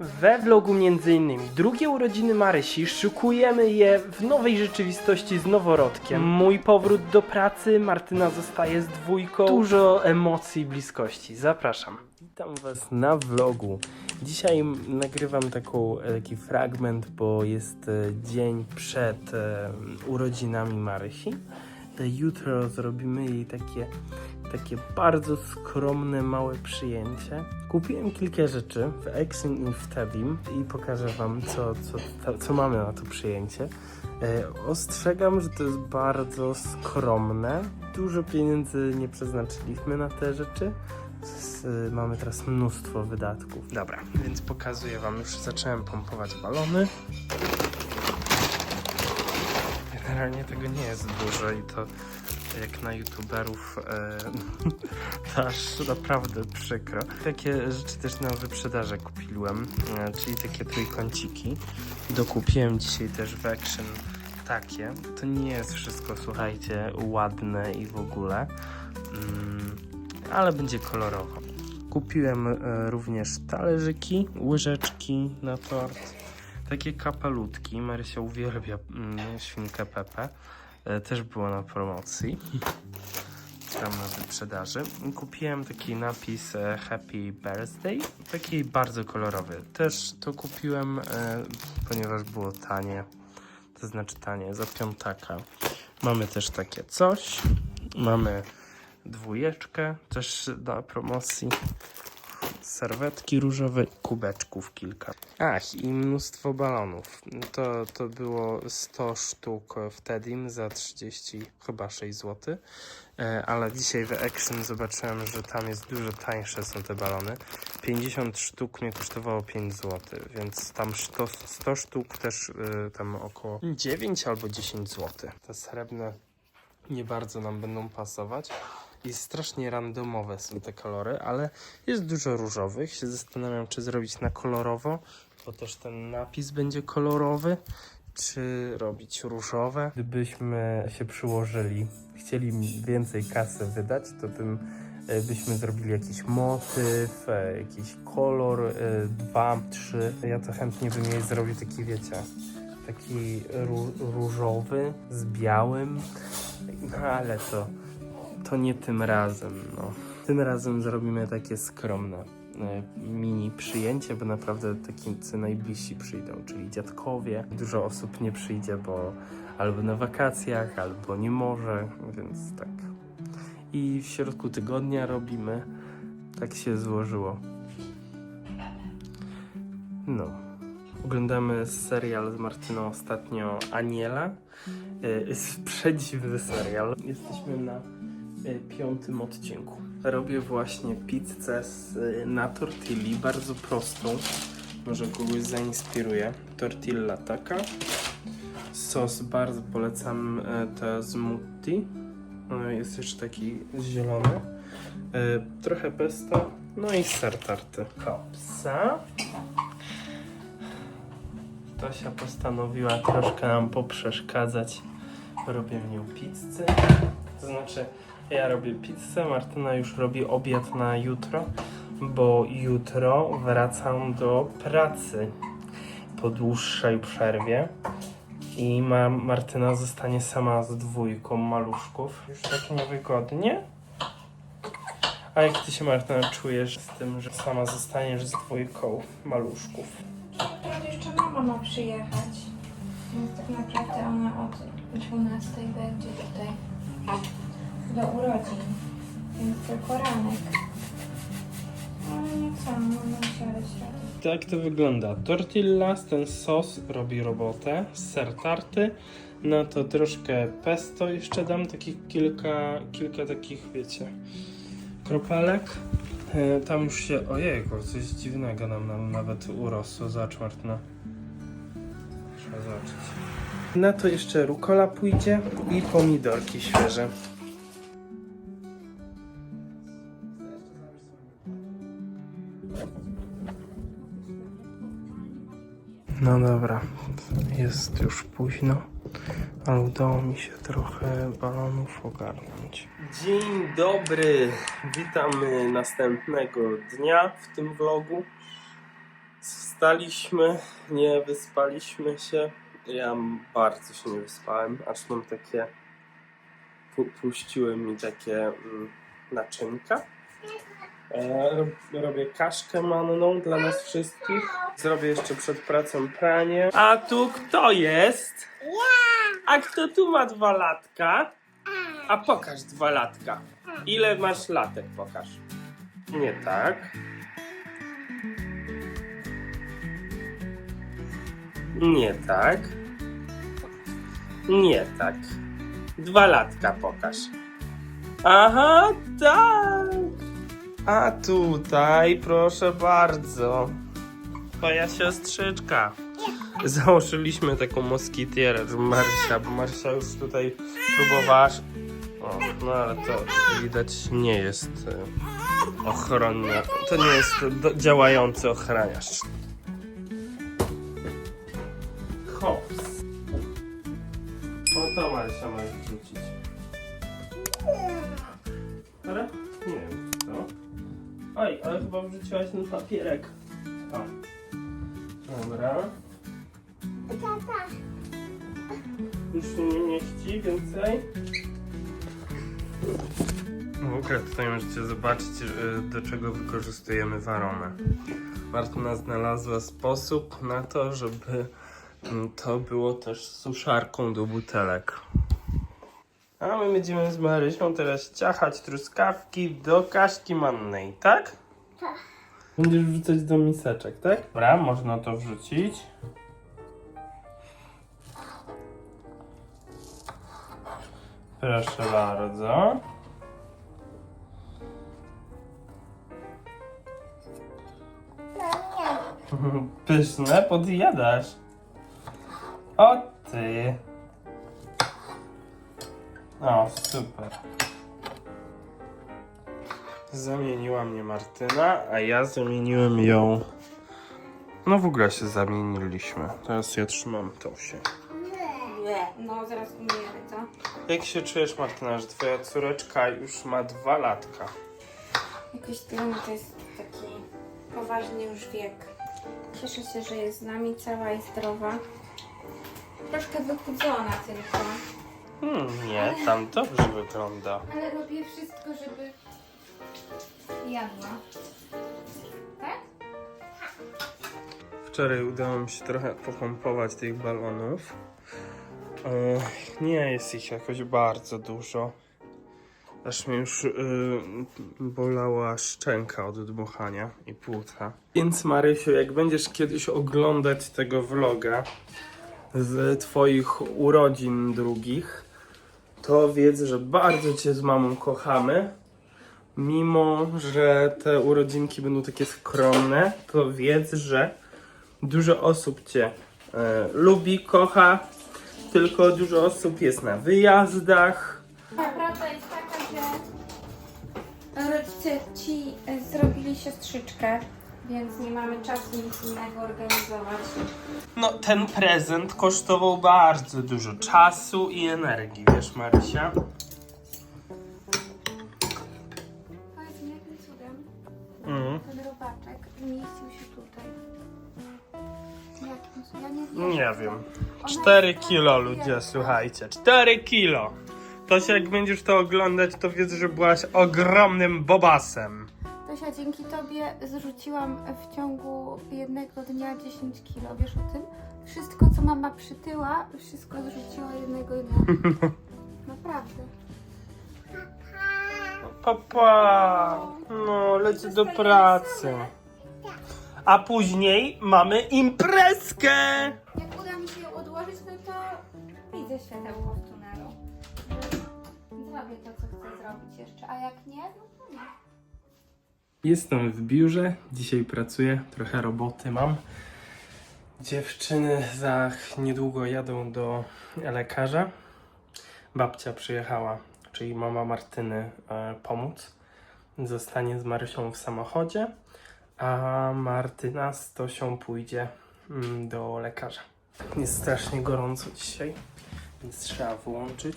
We vlogu m.in. drugie urodziny Marysi szykujemy je w nowej rzeczywistości z noworodkiem. Mój powrót do pracy, Martyna zostaje z dwójką. Dużo emocji i bliskości. Zapraszam. Witam Was na vlogu. Dzisiaj nagrywam taką, e, taki fragment, bo jest e, dzień przed e, urodzinami Marysi. E, Jutro zrobimy jej takie takie bardzo skromne, małe przyjęcie. Kupiłem kilka rzeczy w Action i w Tedim i pokażę Wam, co, co, co, mamy na to przyjęcie. E, ostrzegam, że to jest bardzo skromne. Dużo pieniędzy nie przeznaczyliśmy na te rzeczy. Z, mamy teraz mnóstwo wydatków. Dobra, więc pokazuję Wam. Już zacząłem pompować balony. Generalnie tego nie jest dużo i to jak na youtuberów e, to aż naprawdę przykro. Takie rzeczy też na wyprzedaże kupiłem, e, czyli takie trójkąciki. Dokupiłem dzisiaj też w Action takie. To nie jest wszystko, słuchajcie, ładne i w ogóle, mm, ale będzie kolorowo. Kupiłem e, również talerzyki, łyżeczki na tort, takie kapelutki. Marysia uwielbia mm, świnkę Pepe. E, też było na promocji. Tam na wyprzedaży. Kupiłem taki napis e, Happy Birthday. Taki bardzo kolorowy. Też to kupiłem, e, ponieważ było tanie. To znaczy tanie, za piątaka. Mamy też takie coś. Mamy dwójeczkę, też na promocji. Serwetki różowe, kubeczków kilka. Ach, i mnóstwo balonów. To, to było 100 sztuk w Tedim za 30 chyba 6 zł. E, Ale dzisiaj w Action zobaczyłem, że tam jest dużo tańsze są te balony. 50 sztuk mnie kosztowało 5 zł, więc tam 100, 100 sztuk też y, tam około 9 albo 10 zł. Te srebrne nie bardzo nam będą pasować. I strasznie randomowe są te kolory, ale jest dużo różowych. Się zastanawiam, czy zrobić na kolorowo, bo też ten napis będzie kolorowy, czy robić różowe. Gdybyśmy się przyłożyli, chcieli więcej kasy wydać, to bym e, byśmy zrobili jakiś motyw, e, jakiś kolor, e, dwa, trzy. Ja to chętnie bym jej zrobił taki, wiecie, taki ró- różowy z białym, no ale to to nie tym razem, no. Tym razem zrobimy takie skromne e, mini przyjęcie, bo naprawdę tacy najbliżsi przyjdą, czyli dziadkowie. Dużo osób nie przyjdzie, bo albo na wakacjach, albo nie może, więc tak. I w środku tygodnia robimy. Tak się złożyło. No. Oglądamy serial z Martyną ostatnio Aniela. E, Jest przedziwny serial. Jesteśmy na piątym odcinku. Robię właśnie pizzę z, e, na tortilli, bardzo prostą. Może kogoś zainspiruje. Tortilla taka. Sos bardzo polecam e, te smoothie. E, Jest jeszcze taki zielony. E, Trochę pesto. No i ser tarty. Kopsa. Tosia postanowiła troszkę nam poprzeszkadzać w robieniu pizzy. To znaczy, ja robię pizzę, Martyna już robi obiad na jutro, bo jutro wracam do pracy po dłuższej przerwie i ma, Martyna zostanie sama z dwójką maluszków. Już tak niewygodnie. A jak ty się Martyna czujesz z tym, że sama zostaniesz z dwójką maluszków? Naprawdę jeszcze mama ma przyjechać. Więc tak naprawdę ona od 12 będzie tutaj do urodzin. Więc tylko ranek. Ale nie chcę, mama się dać radę. Tak to wygląda. Tortillas, ten sos robi robotę, ser tarty, na to troszkę pesto jeszcze dam, takich kilka, kilka takich, wiecie, kropelek. E, Tam już się, ojejku, coś dziwnego nam, nam nawet urosło, zobacz Martyna. Trzeba zobaczyć. Na to jeszcze rukola pójdzie i pomidorki świeże. No dobra, jest już późno, ale udało mi się trochę balonów ogarnąć. Dzień dobry, witamy następnego dnia w tym vlogu. Wstaliśmy, nie wyspaliśmy się. Ja bardzo się nie wyspałem, aż mam takie. pu- Puściły mi takie mm, naczynka. E, rob- robię kaszkę manną dla nas wszystkich. Zrobię jeszcze przed pracą pranie. A tu kto jest? A kto tu ma dwa latka? A pokaż dwa latka. Ile masz latek? Pokaż. Nie tak. Nie tak. Nie tak. Dwa latka pokaż. Aha, tak. A tutaj, proszę bardzo. Twoja siostrzyczka. Założyliśmy taką moskitierę z Marsia, bo Marsia już tutaj próbowała. O, no ale to widać nie jest e, ochronne. To nie jest do, działający ochraniacz. Hops. O to Marsia możesz wrzucić. Oj, ale chyba wrzuciłaś ten papierek. O. Dobra. Już się nie mieści więcej. W ogóle tutaj możecie zobaczyć, y, do czego wykorzystujemy waronę. Martyna znalazła sposób na to, żeby mm, to było też suszarką do butelek. A my będziemy z Marysią teraz ciachać truskawki do kaszki mannej, tak? Tak. Będziesz wrzucać do miseczek, tak? Dobra, można to wrzucić. Proszę bardzo. Pyszne, podjadasz. O ty. O, super. Zamieniła mnie Martyna, a ja zamieniłem ją. No w ogóle się zamieniliśmy. Teraz ja trzymam tą się. No, zaraz umierę, co? Jak się czujesz, Martyna, że twoja córeczka już ma dwa latka? Jakoś dla mnie to jest taki poważny już wiek. Cieszę się, że jest z nami cała i zdrowa. Troszkę wychudzona tylko, Hmm, nie, tam dobrze wygląda. ale robię wszystko, żeby jadła. Tak? Wczoraj udało mi się trochę popompować tych balonów. Ech, nie jest ich jakoś bardzo dużo. Aż mnie już yy, bolała szczęka od dmuchania i płuca. Więc Marysiu, jak będziesz kiedyś oglądać tego vloga z twoich urodzin drugich, to wiedz, że bardzo cię z mamą kochamy. Mimo, że te urodzinki będą takie skromne, to wiedz, że dużo osób Cię e, lubi, kocha, tylko dużo osób jest na wyjazdach. Prawda jest taka, że rodzice ci e, zrobili siostrzyczkę, więc nie mamy czasu nic innego organizować. No, ten prezent kosztował bardzo dużo czasu i energii, wiesz, Marysia? Powiedz mi, jakim cudem Mhm. ten robaczek zmieścił się tutaj. Jakim cudem? Ja nie wiem. Nie wiem. Ona 4 jest kilo, ludzie, słuchajcie. 4 kilo! To się, jak będziesz to oglądać, to wiedz, że byłaś ogromnym bobasem. Dzięki Tobie zrzuciłam w ciągu jednego dnia 10 kilo. Wiesz o tym? Wszystko, co mama przytyła, wszystko zrzuciła jednego dnia. Naprawdę. Papa, no, lecę do pracy. A później mamy imprezkę! Jak uda mi się ją odłożyć, no to widzę światełko w tunelu. Zrobię to, co chcę zrobić jeszcze, a jak nie, no to nie. Jestem w biurze, dzisiaj pracuję, trochę roboty mam. Dziewczyny za niedługo jadą do lekarza. Babcia przyjechała, czyli mama Martyny, e, pomóc. Zostanie z Marysią w samochodzie, a Martyna z Tosią pójdzie mm, do lekarza. Jest strasznie gorąco dzisiaj, więc trzeba wyłączyć.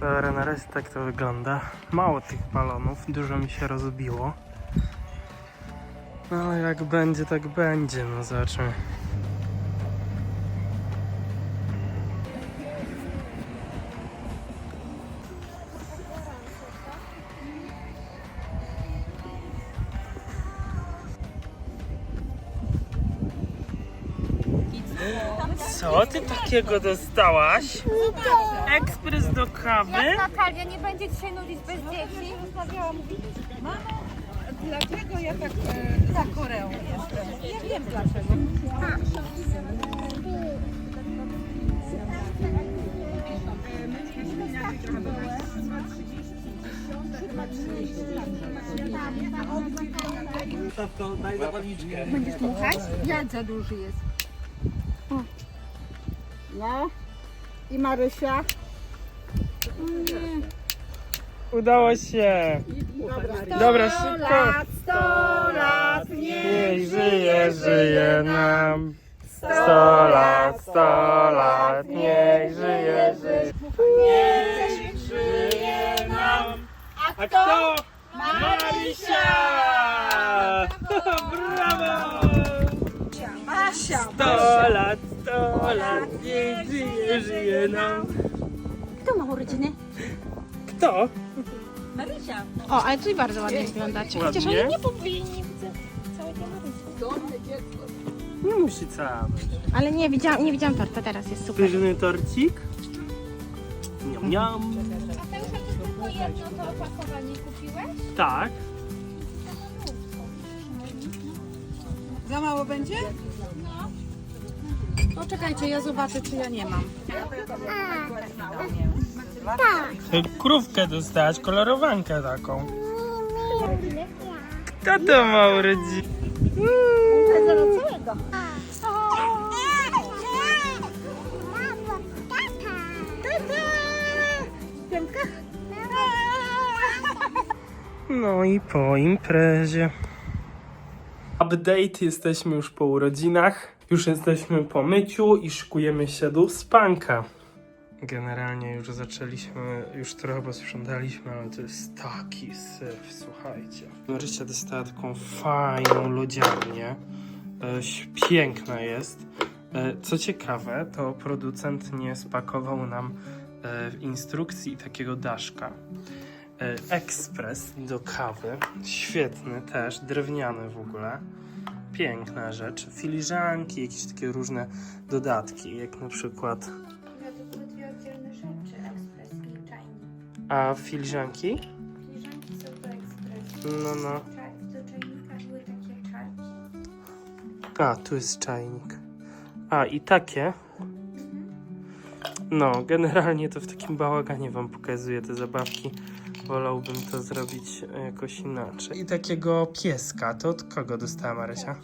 Na razie tak to wygląda. Mało tych balonów, dużo mi się rozbiło. No ale jak będzie, tak będzie, no zobaczymy. Co ty takiego dostałaś? Ekspres do kawy? Natalia nie będzie dzisiaj nudzić bez dzieci. Dlaczego ja tak e, za Koreą jestem? Ja wiem dlaczego. Będziesz dmuchać? Jak za duży jest? No. I Marysia? Udało się! Dobra, szybko! sto lat, Niech żyje, żyje nam! Sto lat, sto lat, niech żyje, żyje! Niech żyje nam! A kto? Marysia! Brawo! Asia! Sto lat, sto lat, niech żyje, żyje nam! Kto ma urodziny? Kto? Marysia! O, ale tutaj bardzo ładnie wyglądacie. Chociaż Ładnie? oni nie powinni, nie widzę. Nie musi cała być. Ale nie widziałam, nie widziałam torta, teraz jest super. Pyszny torcik. Niam, niam. A ty tylko jedno to opakowanie kupiłeś? Tak. Za mało będzie? No czekajcie, ja zobaczę czy ja nie mam. Krówkę dostałaś, kolorowankę taką. Kto to ma urodziny? No i po imprezie. Update, jesteśmy już po urodzinach. Już jesteśmy po myciu i szykujemy się do spanka. Generalnie już zaczęliśmy, już trochę posprzątaliśmy, ale to jest taki syf, słuchajcie. Marysia dostała taką fajną lodziarnię. E, Piękna jest. E, Co ciekawe, to producent nie spakował nam e, w instrukcji takiego daszka. E, Ekspres do kawy. Świetny też, drewniany w ogóle. Piękna rzecz. Filiżanki, jakieś takie różne dodatki, jak na przykład Ja to były dwie oddzielne rzeczy, ekspres i czajnik. A filiżanki? Filiżanki są do ekspresu. No, no. Do czajnika były takie czarki. A, tu jest czajnik. A, i takie. No, generalnie to w takim bałaganie wam pokazuję te zabawki. Wolałbym to zrobić jakoś inaczej. I takiego pieska. To od kogo dostała Marysia?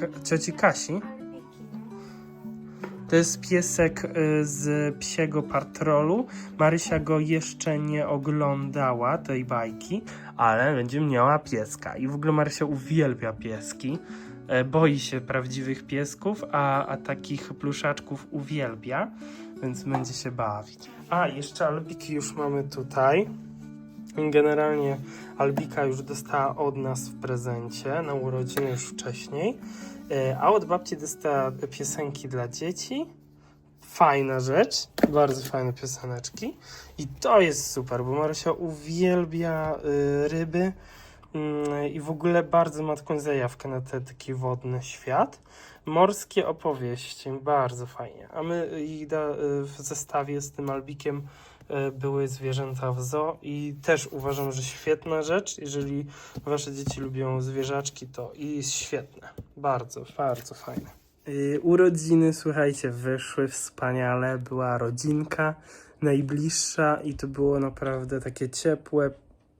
Ka- cioci Kasi? To jest piesek y, z psiego patrolu. Marysia go jeszcze nie oglądała, tej bajki, ale będzie miała pieska. I w ogóle Marysia uwielbia pieski. E, Boi się prawdziwych piesków, a, a takich pluszaczków uwielbia, więc będzie się bawić. A, jeszcze albiki już mamy tutaj. Generalnie Albika już dostała od nas w prezencie na urodziny już wcześniej. E, A od babci dostała piosenki dla dzieci. Fajna rzecz, bardzo fajne pioseneczki. I to jest super, bo Marysia uwielbia y, ryby mm, i w ogóle bardzo ma taką zajawkę na ten taki wodny świat. Morskie opowieści, bardzo fajnie. A my i y, w zestawie z tym Albikiem były zwierzęta w zoo i też uważam, że świetna rzecz. Jeżeli wasze dzieci lubią zwierzaczki, to i jest świetne. Bardzo, bardzo fajne. Yy, urodziny, słuchajcie, wyszły wspaniale. Była rodzinka najbliższa i to było naprawdę takie ciepłe,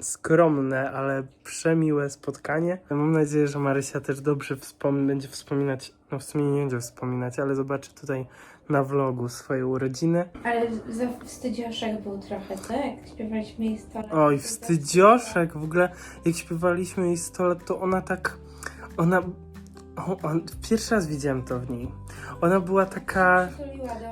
skromne, ale przemiłe spotkanie. Mam nadzieję, że Marysia też dobrze wspom- będzie wspominać, no w sumie nie będzie wspominać, ale zobaczy tutaj na vlogu swoje urodziny. Ale za wstydzioszek był trochę, co? Jak śpiewaliśmy jej stole. Oj, wstydzioszek, w ogóle jak śpiewaliśmy jej 100 lat, to ona tak, ona, o, on, pierwszy raz widziałem to w niej. Ona była taka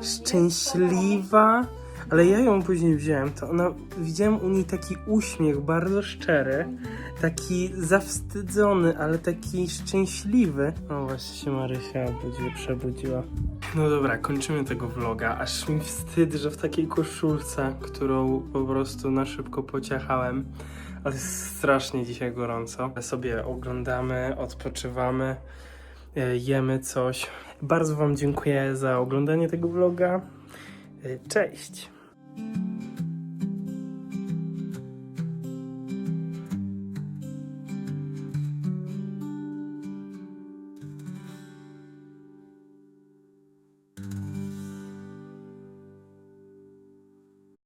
szczęśliwa, Ale ja ją później wziąłem, to ona, widziałem u niej taki uśmiech bardzo szczery, taki zawstydzony, ale taki szczęśliwy. O, właśnie się Marysia obudziła, przebudziła. No dobra, kończymy tego vloga. Aż mi wstyd, że w takiej koszulce, którą po prostu na szybko pociachałem. Ale jest strasznie dzisiaj gorąco. Sobie oglądamy, odpoczywamy, e, jemy coś. Bardzo Wam dziękuję za oglądanie tego vloga. E, Cześć!